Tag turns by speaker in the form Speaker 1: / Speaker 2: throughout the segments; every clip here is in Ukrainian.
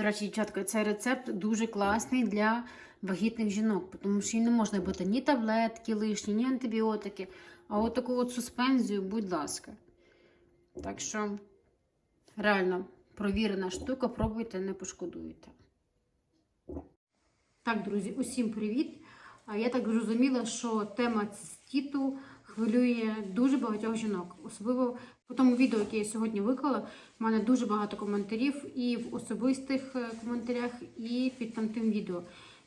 Speaker 1: До речі, дівчатка, цей рецепт дуже класний для вагітних жінок, тому що їй не можна бути ні таблетки лишні, ні антибіотики. А от таку от суспензію, будь ласка. Так що, реально, провірена штука, пробуйте, не пошкодуєте. Так, друзі, усім привіт! Я так зрозуміла, що тема цистіту хвилює дуже багатьох жінок. Особливо по тому відео, яке я сьогодні виклала, в мене дуже багато коментарів і в особистих е, коментарях, і під там тим відео.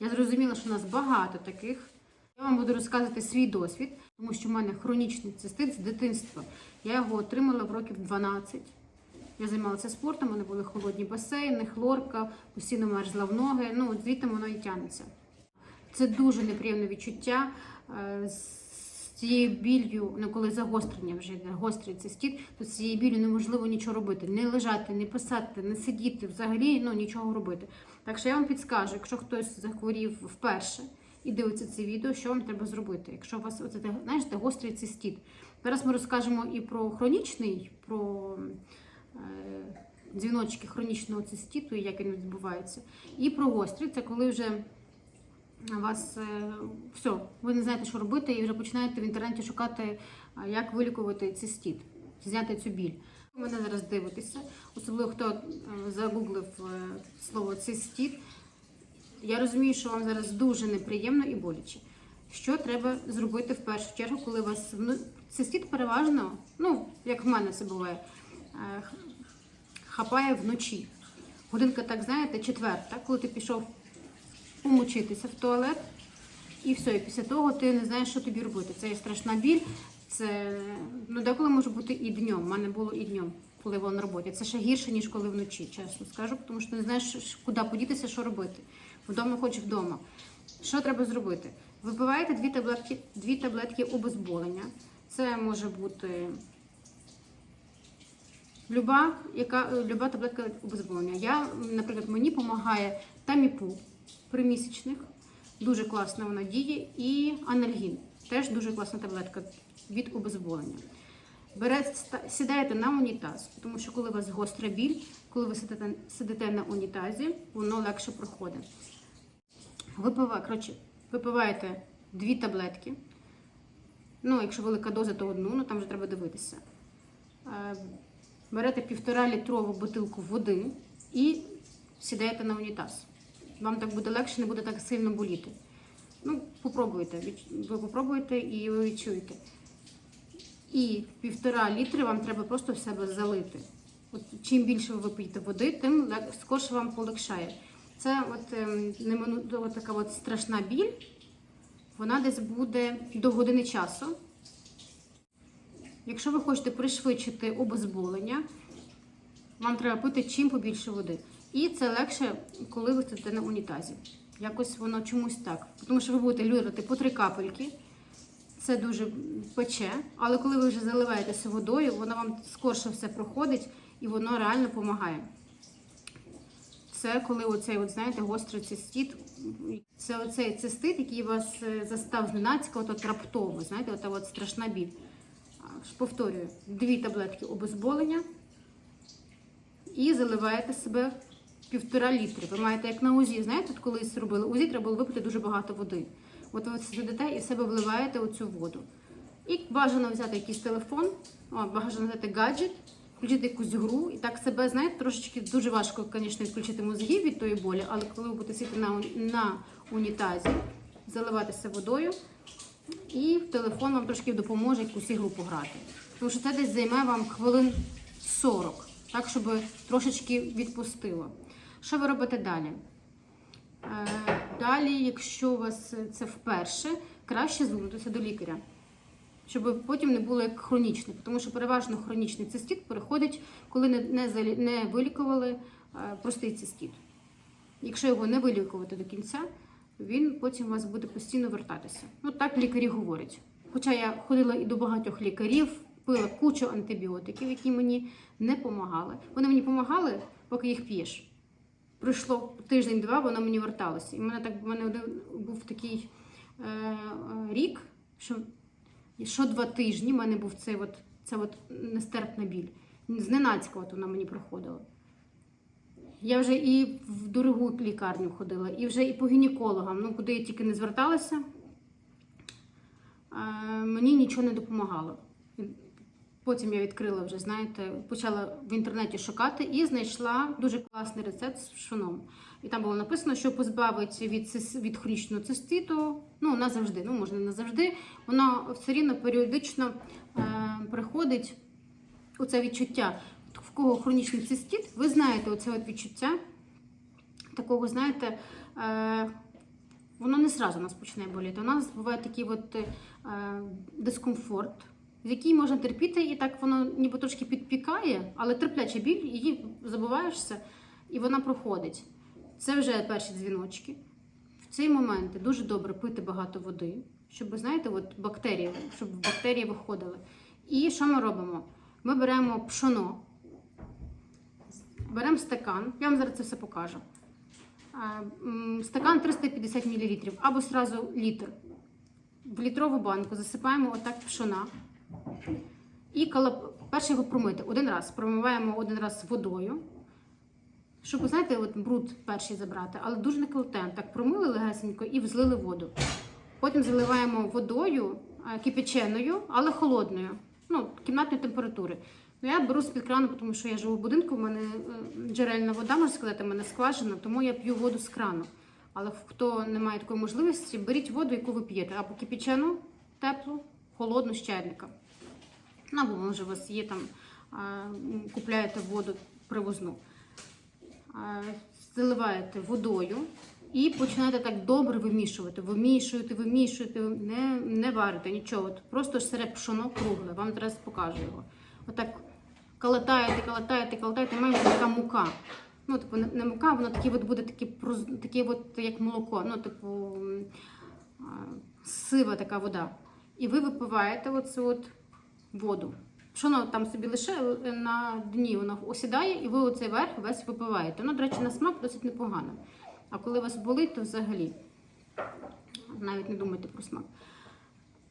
Speaker 1: Я зрозуміла, що у нас багато таких. Я вам буду розказувати свій досвід, тому що в мене хронічний цистит з дитинства. Я його отримала в років 12. Я займалася спортом, у мене були холодні басейни, хлорка, постійно мерзла в ноги. Ну, звідти воно і тягнеться. Це дуже неприємне відчуття. Цією біллю, ну коли загострення вже йде, гострий цистит, то з цією біллю неможливо нічого робити. Не лежати, не писати, не сидіти, взагалі ну, нічого робити. Так що я вам підскажу, якщо хтось захворів вперше і дивиться це відео, що вам треба зробити, якщо у вас оце, знаєте, гострий цистит. Зараз ми розкажемо і про хронічний, про е, дзвіночки хронічного циститу, і як він відбувається, і про гострий, це коли вже вас е, все, ви не знаєте, що робити, і вже починаєте в інтернеті шукати, як вилікувати цистит, зняти цю біль. Ви мене зараз дивитеся, особливо хто е, загуглив е, слово цистит. Я розумію, що вам зараз дуже неприємно і боляче. Що треба зробити в першу чергу, коли у вас ну, цистит переважно, ну, як в мене це буває, е, хапає вночі. Годинка, так знаєте, четверта, коли ти пішов помочитися в туалет, і все. І після того ти не знаєш, що тобі робити. Це є страшна біль. Це ну деколи може бути і днем. У мене було і днем, коли була на роботі. Це ще гірше, ніж коли вночі, чесно скажу, тому що ти не знаєш, куди подітися, що робити. Вдома хоч вдома. Що треба зробити? Випиваєте дві таблетки, дві таблетки обезболення. Це може бути люба, яка, люба таблетка обезболення. Я, наприклад, мені допомагає таміпу при місячних. Дуже класна вона діє. І анальгін. Теж дуже класна таблетка від обезболення. Берете, сідаєте на унітаз, тому що коли у вас гостра біль, коли ви сидите, сидите на унітазі, воно легше проходить. Випиваєте дві таблетки. Ну, якщо велика доза, то одну, ну там вже треба дивитися. Е, Берете півтора літрову бутилку води і сідаєте на унітаз. Вам так буде легше, не буде так сильно боліти. Ну, попробуйте. Ви попробуєте і ви відчуєте. І півтора літри вам треба просто в себе залити. От чим більше ви вип'єте води, тим скорше вам полегшає. Це от, ем, така от страшна біль. Вона десь буде до години часу. Якщо ви хочете пришвидшити обезболення, вам треба пити чим побільше води. І це легше, коли ви сидите на унітазі. Якось воно чомусь так. Тому що ви будете люрити по три капельки. Це дуже пече, але коли ви вже заливаєтеся водою, воно вам скорше все проходить і воно реально допомагає. Це коли оцей, от, знаєте, гострий цистит. Це оцей цистит, який вас е, застав зненацька, от, от раптово, знаєте, ота от страшна біль. Повторюю, дві таблетки обезболення і заливаєте себе півтора літри. Ви маєте як на УЗІ, знаєте, от колись робили УЗІ, треба було випити дуже багато води. От ви сидите і в себе вливаєте оцю воду. І бажано взяти якийсь телефон, бажано взяти гаджет, включити якусь гру, і так себе, знаєте, трошечки дуже важко, звісно, відключити мозги від тої болі, але коли ви будете сидіти на, на унітазі, заливатися водою, і телефон вам трошки допоможе якусь ігру пограти. Тому що це десь займе вам хвилин 40, так, щоб трошечки відпустило. Що ви робите далі? Е, Далі, якщо у вас це вперше, краще звернутися до лікаря, щоб потім не було як хронічний, тому що переважно хронічний цистит переходить, коли не, не, не вилікували е, простий цистит. Якщо його не вилікувати до кінця, він потім у вас буде постійно вертатися. Ну так лікарі говорять. Хоча я ходила і до багатьох лікарів, пила кучу антибіотиків, які мені не допомагали. Вони мені допомагали, поки їх п'єш. Пройшло тиждень-два, воно мені верталося. І в мене так в мене був такий е, е, рік, що що два тижні в мене був цей от, це от нестерпна біль. Зненацька от вона мені проходила. Я вже і в дорогу лікарню ходила, і вже і по гінекологам, ну куди я тільки не зверталася, е, мені нічого не допомагало. Потім я відкрила вже, знаєте, почала в інтернеті шукати і знайшла дуже класний рецепт з пшоном. І там було написано, що позбавить від, від хронічного циститу, ну назавжди, ну можна не назавжди, воно все рівно періодично е, приходить оце відчуття. В кого хронічний цистит, ви знаєте оце от відчуття такого, знаєте, е, воно не зразу нас почне боліти. У нас буває такий от, е, дискомфорт, який можна терпіти, і так воно ніби трошки підпікає, але терпляча біль, її забуваєшся, і вона проходить. Це вже перші дзвіночки. В цей момент дуже добре пити багато води, щоб, знаєте, от бактерії, щоб бактерії виходили. І що ми робимо? Ми беремо пшоно, беремо стакан, я вам зараз це все покажу. Стакан 350 мл або сразу літр. В літрову банку засипаємо отак пшона. І калап... перше його промити один раз. Промиваємо один раз водою. Щоб, знаєте, от бруд перший забрати, але дуже не кладемо. Так промили легесенько і взлили воду. Потім заливаємо водою е, кипяченою, але холодною, ну, кімнатної температури. Ну, я беру з-під крану, тому що я живу в будинку, в мене е, джерельна вода, можна сказати, в мене скважина, тому я п'ю воду з крану. Але хто не має такої можливості, беріть воду, яку ви п'єте, або кипячену, теплу, холодну з чайника. Ну, або може у вас є там, купляєте воду привозну. Заливаєте водою і починаєте так добре вимішувати. Вимішуєте, вимішуєте, не, не варите нічого. Просто сире пшоно кругле. Вам зараз покажу його. Отак калатаєте, калатаєте, калатаєте, має бути така мука. Ну, типу, не, мука, воно таке от буде таке, проз- таке от, як молоко. Ну, типу, сива така вода. І ви випиваєте оцю от воду. Пшоно там собі лише на дні воно осідає, і ви оцей верх весь випиваєте. Ну, до речі, на смак досить непогано. А коли вас болить, то взагалі навіть не думайте про смак.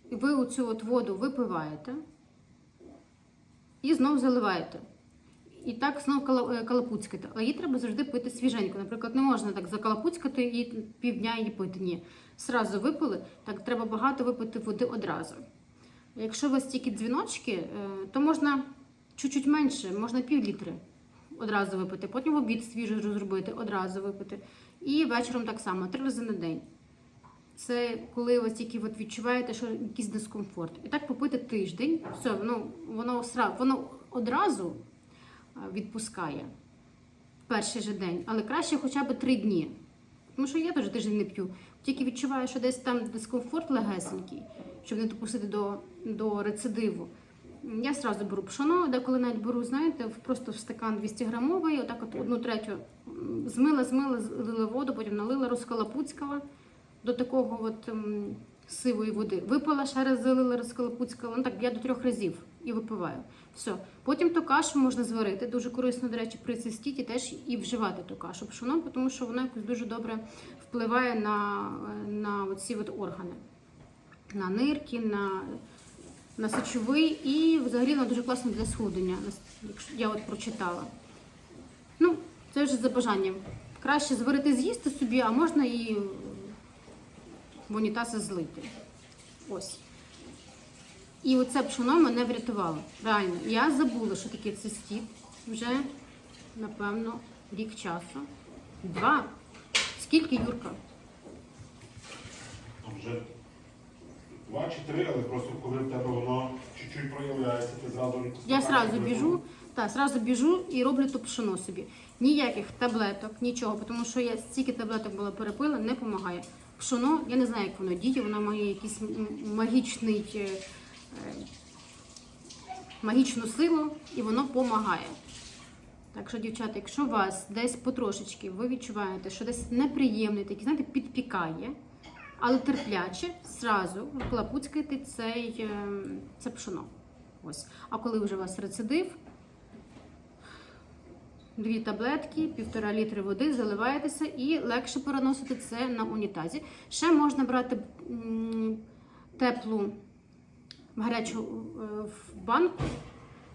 Speaker 1: І ви оцю от воду випиваєте і знову заливаєте. І так знову е, калапуцькати. Але її треба завжди пити свіженько. Наприклад, не можна так закалапуцькати і півдня її пити. Ні. Сразу випили, так треба багато випити води одразу. Якщо у вас тільки дзвіночки, е, то можна чуть-чуть менше, можна пів літри одразу випити. Потім в обід свіжо зробити, одразу випити. І вечором так само, три рази на день. Це коли ви тільки от відчуваєте, що якийсь дискомфорт. І так попити тиждень, все, воно, воно, воно одразу відпускає перший же день, але краще хоча б три дні. Тому що я теж тиждень не п'ю. Тільки відчуваю, що десь там дискомфорт легесенький, щоб не допустити до, до рецидиву. Я сразу беру пшоно, деколи навіть беру, знаєте, просто в стакан 200 грамовий, отак от одну третю змила, змила, злила воду, потім налила, розкалапуцькала до такого от м, сивої води. Випила, ще раз залила, розкалапуцькала. Ну так я до трьох разів і випиваю. Все. Потім ту кашу можна зварити. Дуже корисно, до речі, при цистіті теж і вживати ту кашу пшоно, тому що вона якось дуже добре впливає на, на оці от органи, на нирки, на, на сечовий і взагалі вона дуже класно для схудення, я от прочитала. Ну, це вже за бажанням. Краще зварити з'їсти собі, а можна і в унітаз злити. Ось. І оце пшоно мене врятувало. Реально, я забула, що таке цистіт вже, напевно, рік часу. Два. Скільки, Юрка?
Speaker 2: Вже два чи три, але просто коли в тебе воно чуть-чуть проявляється, ти зразу
Speaker 1: Я сразу біжу, та, сразу біжу і роблю то пшоно собі. Ніяких таблеток, нічого, тому що я стільки таблеток була перепила, не допомагає. Пшоно, я не знаю, як воно діє, воно має якийсь магічний, е, е, магічну силу і воно допомагає. Так що, дівчата, якщо вас десь потрошечки ви відчуваєте, що десь неприємний, такий, знаєте, підпікає, але терпляче, зразу клапуцькайте цей, е, це пшоно. Ось. А коли вже у вас рецидив, дві таблетки, півтора літри води, заливаєтеся і легше переносити це на унітазі. Ще можна брати теплу гарячу е, в банку,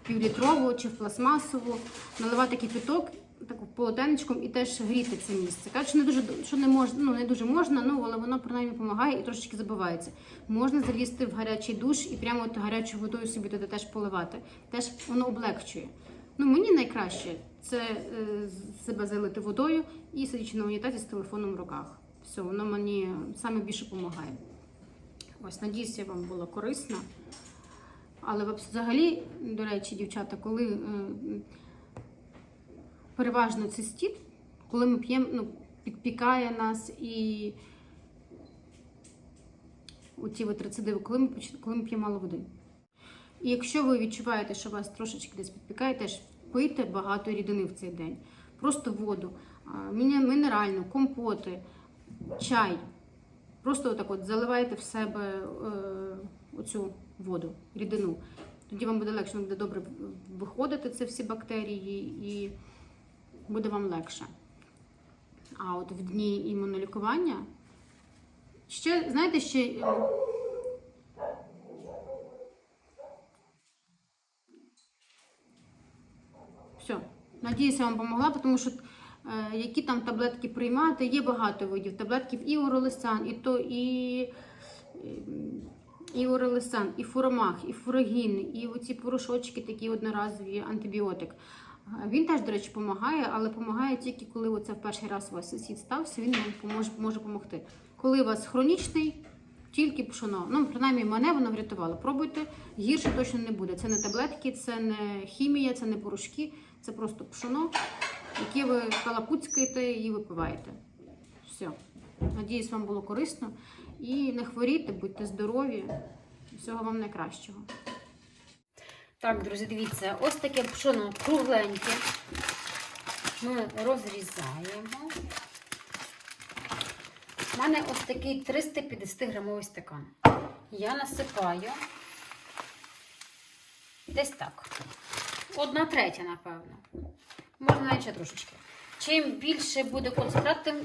Speaker 1: півлітрову чи в пластмасову, наливати кипяток,
Speaker 3: так полотенечком і теж гріти це місце. Кажуть, що не дуже що не можна, ну не дуже можна, ну але воно принаймні допомагає і трошечки забивається. Можна залізти в гарячий душ і прямо от гарячою водою собі туди теж поливати. Теж воно облегчує. Ну мені найкраще це е, себе залити водою і сидячи на унітазі з телефоном в руках. Все, воно мені саме більше допомагає. Ось, надіюсь, я вам було корисно. Але взагалі, до речі, дівчата, коли е, переважно цистіт, коли ми п'ємо, ну, підпікає нас і оті от рецидиви, коли ми, коли ми п'ємо мало води. І якщо ви відчуваєте, що вас трошечки десь підпікає, теж пийте багато рідини в цей день. Просто воду, мінеральну, компоти, чай. Просто отак от заливайте в себе е, оцю воду, рідину. Тоді вам буде легше, буде добре виходити це всі бактерії і буде вам легше. А от в дні імунолікування ще, знаєте, ще. Все. Надіюся, я вам допомогла, тому що е, які там таблетки приймати, є багато видів таблетків і уролисан, і то і, і уролисан, і фуромах, і фурогін, і оці порошочки, такі одноразові антибіотик. Він теж, до речі, допомагає, але допомагає тільки коли оце в перший раз у вас сусід стався, він вам може допомогти. Коли у вас хронічний, тільки пшоно. Ну, принаймні, мене воно врятувало. Пробуйте, гірше точно не буде. Це не таблетки, це не хімія, це не порошки, це просто пшоно, яке ви калапуцькаєте і випиваєте. Все. Надіюсь, вам було корисно. І не хворійте, будьте здорові. Всього вам найкращого.
Speaker 1: Так, друзі, дивіться, ось таке пшоно кругленьке. Ми розрізаємо. У мене ось такий 350 грамовий стакан. Я насипаю десь так. Одна третя, напевно. Можна навіть ще трошечки. Чим більше буде концентрат, тим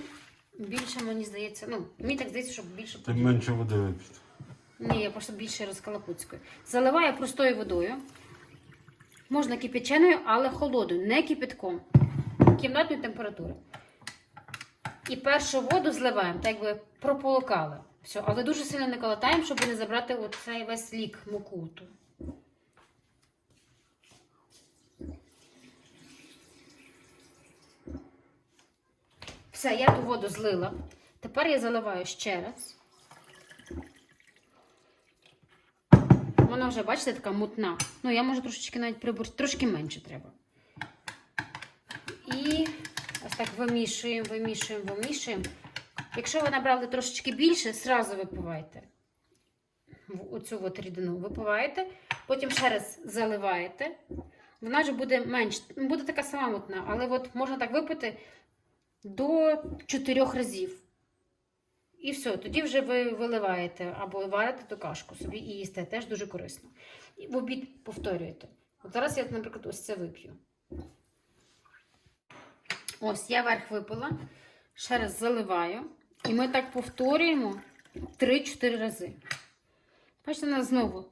Speaker 1: більше, мені здається, ну, мені так здається, що більше
Speaker 2: Тим менше води вип'єте.
Speaker 1: ні, я просто більше розкалапуцькою. Заливаю простою водою. Можна кипяченою, але холодною, не кипятком. Кімнатної температури. І першу воду зливаємо, так якби прополокали. Все, але дуже сильно не колотаємо, щоб не забрати оцей весь лік мукуту. Все, я ту воду злила. Тепер я заливаю ще раз. Вона вже, бачите, така мутна. Ну, я можу трошечки навіть прибор, трошки менше треба. І ось так вимішуємо, вимішуємо, вимішуємо. Якщо ви набрали трошечки більше, зразу випивайте оцю от рідину. Випиваєте, потім ще раз заливаєте. Вона вже буде менш, буде така сама мутна, але от можна так випити до 4 разів. І все, тоді вже ви виливаєте або варите ту кашку собі і їсте. Теж дуже корисно. І в обід повторюєте. От зараз я, наприклад, ось це вип'ю. Ось я верх випила, ще раз заливаю. І ми так повторюємо 3-4 рази. Бачите, у нас знову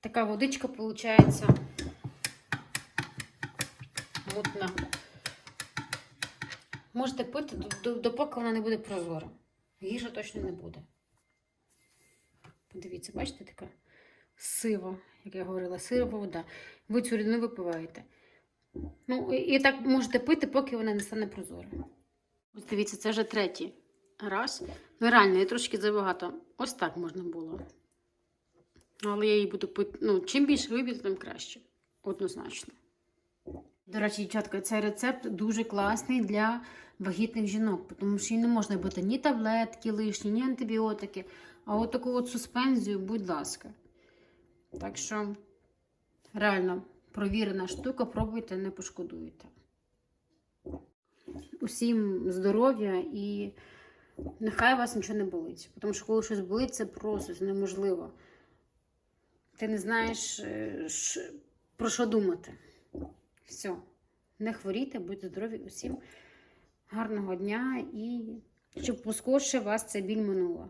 Speaker 1: така водичка виходить мутна. Можете пити, до- до- допоки вона не буде прозора. Гірше точно не буде. Подивіться, бачите, така сива, як я говорила, сирова вода. Ви цю рідину випиваєте. Ну, і, так можете пити, поки вона не стане прозора. Ось дивіться, це вже третій раз. Ну, реально, я трошки забагато. Ось так можна було. Але я її буду пити. Ну, чим більше вип'єте, тим краще. Однозначно. До речі, дівчатка, цей рецепт дуже класний для вагітних жінок, тому що їй не можна бути ні таблетки лишні, ні антибіотики. А от таку от суспензію, будь ласка. Так що, реально, провірена штука, пробуйте, не пошкодуєте. Усім здоров'я і нехай вас нічого не болить. Тому що коли щось болить, це просто неможливо. Ти не знаєш, е, про що думати. Все. Не хворійте, будьте здорові усім. Гарного дня і щоб поскорше вас ця біль минула.